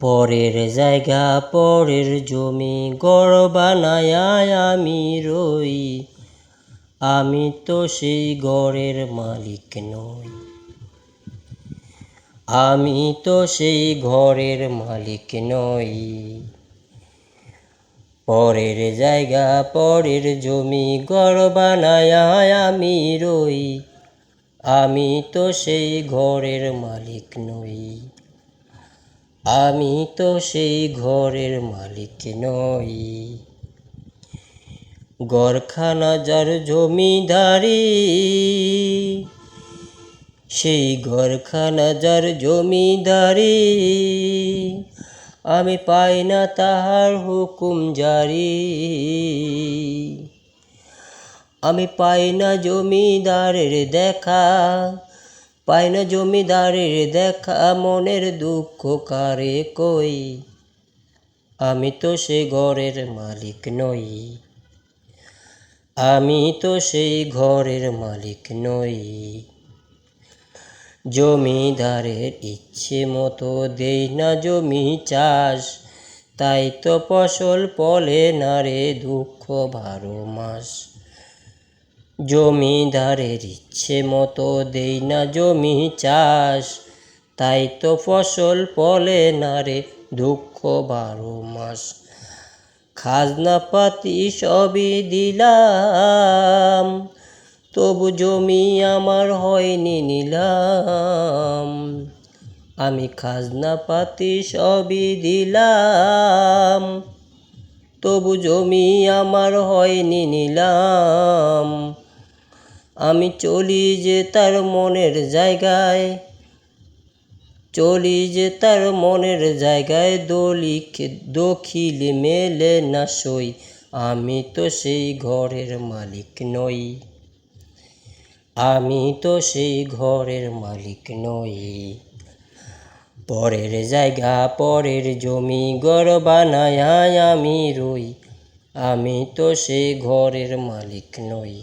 পরের জায়গা, পরের জমি গড় বানায় আমি রই। আমি তো সেই ঘরের মালিক নই। আমি তো সেই ঘরের মালিক নই। পরের জায়গা, পরের জমি গড় বানায় আমি রই। আমি তো সেই ঘরের মালিক নই। আমি তো সেই ঘরের মালিক নই। গরখানা যার জমিদারি, সেই ঘরখানা যার জমিদারি, আমি পাই না তাহার হুকুম জারি। আমি পাই না জমিদারের দেখা পাই না জমিদারের দেখা, মনের দুঃখ কারে কই? আমি তো সে ঘরের মালিক নই। আমি তো সেই ঘরের মালিক নই। জমিদারের ইচ্ছে মতো দেই না জমি চাষ, তাই তো ফসল ফলে না রে দুঃখ বারো মাস। জমিদারের ইচ্ছে মতো দেই না জমি চাষ, তাই তো ফসল ফলে না রে দুঃখ বারো মাস। খাজনা পাতি সবই দিলাম, তবু জমি আমার হয়নি নিলাম। আমি খাজনা পাতি সবই দিলাম, তবু জমি আমার হয়নি নিলাম। আমি চলি যে তার মনের জায়গায়, চলি যে তার মনের জায়গায় দলিক দখিল মেলে না সই, আমি তো সেই ঘরের মালিক নই। আমি তো সেই ঘরের মালিক নই। পরের জায়গা, পরের জমি গড় বানায় আমি রই, আমি তো সেই ঘরের মালিক নই।